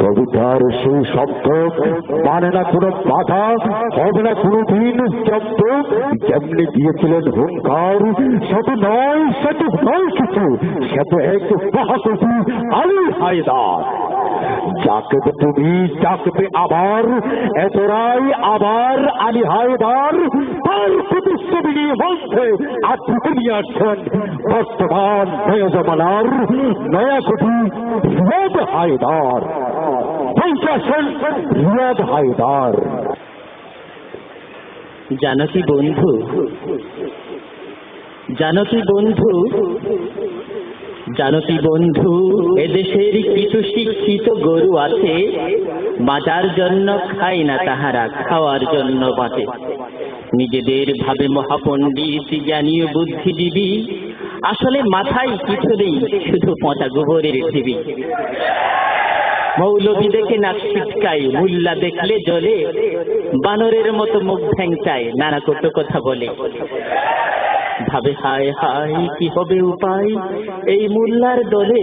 কবিতার সেই শব্দ মানে না কোনো বাধা, হবে না কোনো দিন শব্দ যেমনি দিয়েছিলেন হুঙ্কার সে তো নয় সে তো নয় কিছু সে তো এক মহাকবি আলী হায়দার। ডাকবে তুমি, ডাকবে আবার, এতরাই আবার আলী হায়দার। তার প্রতিশ্রুতি মধ্যে আত্মীয় নিয়ে আসছেন বর্তমান নয়া জমানার হায়দার। জানকী বন্ধু? জানকী বন্ধু? জানকী বন্ধু? এদেশের কিছু শিক্ষিত গরু আছে, বাঁচার জন্য খায় না তাহারা, খাওয়ার জন্য বাঁচে। নিজেদের ভাবে মহাপণ্ডিত, জ্ঞানী ও বুদ্ধিজীবী, আসলে মাথায় কিছু নেই, শুধু পচা গোবরের ঢিবি। মৌলবী দেখে নাক ছিটকায়, মুল্লা দেখলে জলে বানরের মতো মুখ ভ্যাংচায়, নানা কত কথা বলে। ভাবে, হায় হায়, কি হবে উপায়? এই মুল্লার দলে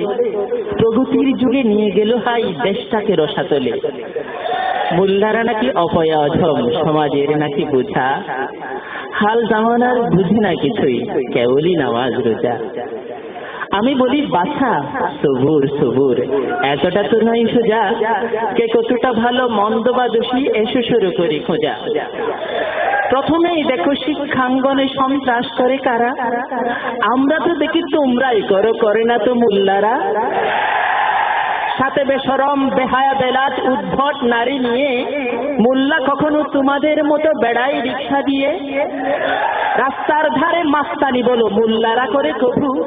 প্রগতির যুগে নিয়ে গেল হাই দেশটাকে রসাতলে। মুল্লারা নাকি অপয়া অধম সমাজের নাকি বোঝা। হাল জামানার বুঝে না কিছুই, কেবলই নামাজ রোজা। আমি বলি, বাছা, সবুর সবুর, এতটা তো নয় সোজা। কে কতটা ভালো, মন্দ বা দোষী, এসো শুরু করি খোঁজা। প্রথমেই দেখো, শিক্ষাঙ্গনে সন্ত্রাস করে কারা? আমরা তো দেখি, তোমরাই করো, করে না তো মুল্লারা। সাথে বেসরম, বেহায়া, বেলাত, উদ্ভট নারী নিয়ে মোল্লা কখনো তোমাদের মতো বেড়াই রিক্সা দিয়ে রাস্তার ধারে মাস্তানি বলো, মোল্লারা করে কবু।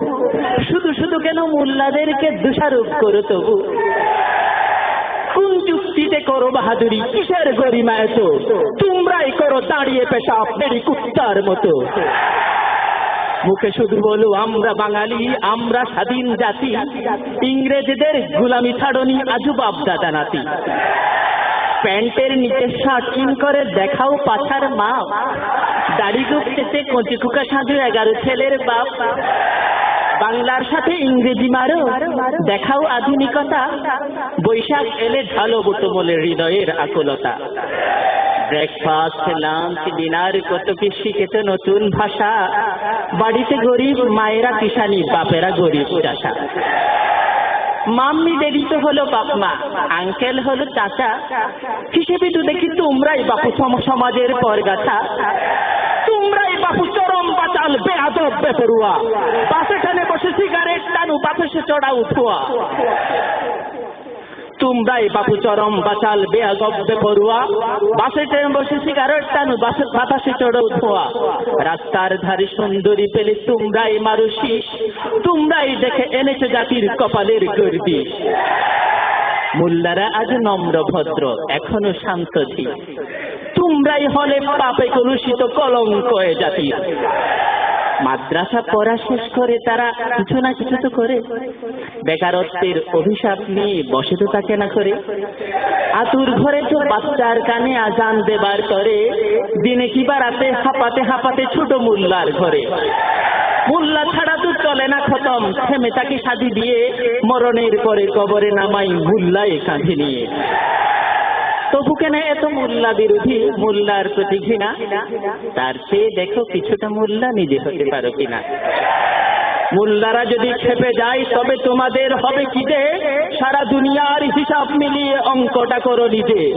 শুধু শুধু কেন মোল্লাদেরকে দোষারোপ করো তবু। কোন করো বাহাদুরি, কিসের গরিমা এত? তোমরাই করো দাঁড়িয়ে পেশা কুত্তার মতো। মুখে শুধু বলো, আমরা বাঙালি, আমরা স্বাধীন জাতি। ইংরেজদের গুলামি ছাড়নি, আজুবাব দাদা নাতি। প্যান্টের নিচে শার্ট করে দেখাও পাছার মা। দাড়ি গুপতেছে কচি কুকা সাজু এগারো ছেলের বাপ। বাংলার সাথে ইংরেজি মারো, দেখাও আধুনিকতা। বৈশাখ এলে ঢালো বুটমলের হৃদয়ের আকুলতা। ব্রেকফাস্ট লাঞ্চ ডিনার কত কি শিখেছে নতুন ভাষা? বাড়িতে গরিব, মায়েরা কিষানি বাপেরা গরিব চাষা। মাম্মি দেরি তো হলো বাপমা আঙ্কেল হলো চাচা। হিসেবে তো দেখি তোমরাই বাপু সম- সমাজের পরগাছা তোমরাই বাপু চরম বাচাল বেআদব বেপরুয়া। ঠানে বসে সিগারেট টানু পাশে চড়া উঠুয়া তোমরাই বাপু চরম বাচাল বেআগব বেপরুয়া। বাসে ট্রেন বসে সিগারেট টানু বাসে বাতাসে চড়ো ধোয়া। রাস্তার ধারে সুন্দরী পেলে তোমরাই মারু তোমরাই দেখে এনেছে জাতির কপালের গর্দি মোল্লারা আজ নম্র ভদ্র, এখনও শান্ত তোমরাই হলে পাপে কলুষিত কলঙ্ক জাতির। মাদ্রাসা পড়া শেষ করে তারা কিছু না কিছু তো করে। বেকারত্বের অভিশাপ নিয়ে বসে তো তাকে না করে। আতুর ঘরে তো বাচ্চার কানে আজান দেবার করে। দিনে কিবা রাতে হাঁপাতে হাঁপাতে ছোট মোল্লার ঘরে। মোল্লা ছাড়া তো চলে না, খতম। থেমে তাকে সাজি দিয়ে মরণের পরে কবরে নামাই মোল্লায় কাঁধে নিয়ে। তবু কেন এত মোল্লা বিরোধী? মোল্লার প্রতি ঘৃণা? তার চেয়ে দেখো কিছুটা মোল্লা নিজে হতে পারো কিনা। মোল্লারা যদি খেপে যায়, তবে তোমাদের হবে কি যে? সারা দুনিয়ার হিসাব মিলিয়ে অঙ্কটা করো নিজে।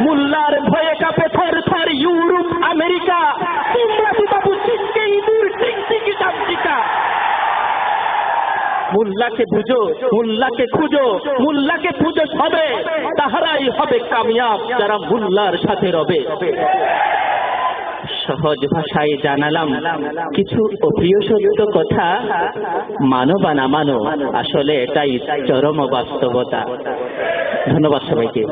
মোল্লার ভয়ে কাপে থর থর ইউরোপ, আমেরিকা। তোমরা মোল্লাকে বুঝো, মোল্লাকে খুঁজো, মোল্লাকে পুজো হবে তাহারাই হবে কামিয়াব, যারা মোল্লার সাথে রবে। সহজ ভাষায় জানালাম, কিছু অপ্রিয় সত্য কথা। মানো বা না মানো, আসলে এটাই চরম বাস্তবতা। ধন্যবাদ সবাইকে।